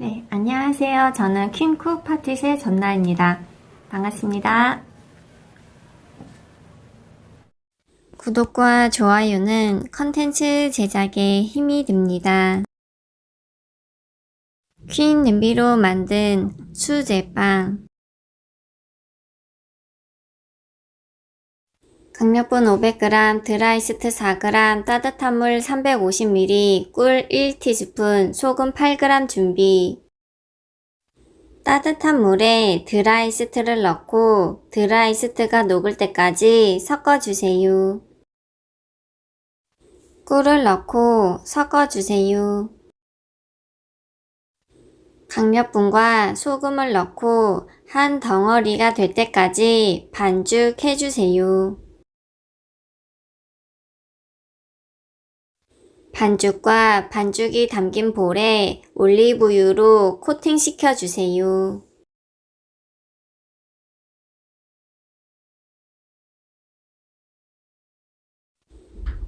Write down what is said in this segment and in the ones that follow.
네, 안녕하세요. 저는 퀸쿡 파티의 전나입니다. 반갑습니다. 구독과 좋아요는 컨텐츠 제작에 힘이 됩니다. 퀸 냄비로 만든 수제빵 강력분 500g, 드라이스트 4g, 따뜻한 물 350ml, 꿀 1티스푼, 소금 8g 준비. 따뜻한 물에 드라이스트를 넣고 드라이스트가 녹을 때까지 섞어주세요. 꿀을 넣고 섞어주세요. 강력분과 소금을 넣고 한 덩어리가 될 때까지 반죽해주세요. 반죽과 반죽이 담긴 볼에 올리브유로 코팅시켜 주세요.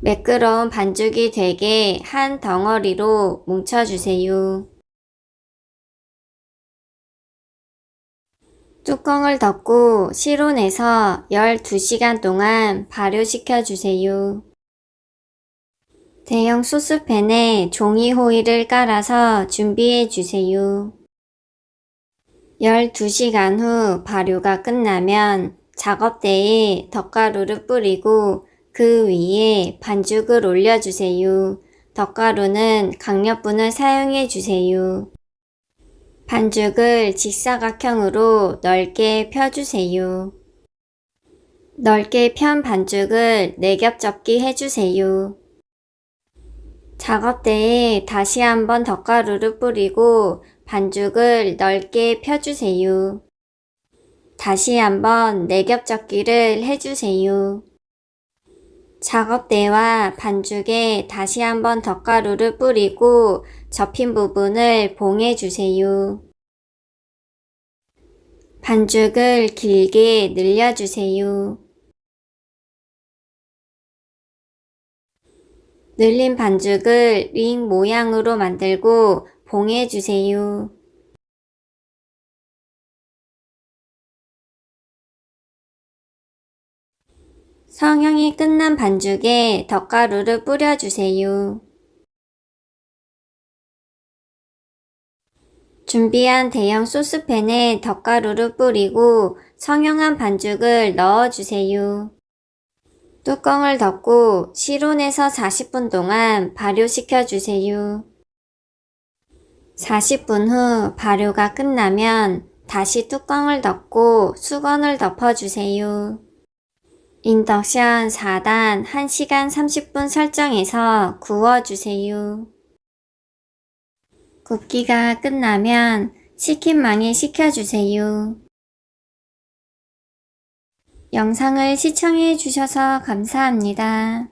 매끄러운 반죽이 되게 한 덩어리로 뭉쳐주세요. 뚜껑을 덮고 실온에서 12시간 동안 발효시켜 주세요. 대형 소스팬에 종이 호일을 깔아서 준비해 주세요. 12시간 후 발효가 끝나면 작업대에 덧가루를 뿌리고 그 위에 반죽을 올려주세요. 덧가루는 강력분을 사용해 주세요. 반죽을 직사각형으로 넓게 펴주세요. 넓게 편 반죽을 4겹 접기 해주세요. 작업대에 다시 한번 덧가루를 뿌리고 반죽을 넓게 펴주세요. 다시 한번 4겹 접기를 해주세요. 작업대와 반죽에 다시 한번 덧가루를 뿌리고 접힌 부분을 봉해주세요. 반죽을 길게 늘려주세요. 늘린 반죽을 링 모양으로 만들고 봉해주세요. 성형이 끝난 반죽에 덧가루를 뿌려주세요. 준비한 대형 소스팬에 덧가루를 뿌리고 성형한 반죽을 넣어주세요. 뚜껑을 덮고 실온에서 40분 동안 발효시켜 주세요. 40분 후 발효가 끝나면 다시 뚜껑을 덮고 수건을 덮어주세요. 인덕션 4단 1시간 30분 설정해서 구워주세요. 굽기가 끝나면 식힌망에 식혀주세요. 영상을 시청해 주셔서 감사합니다.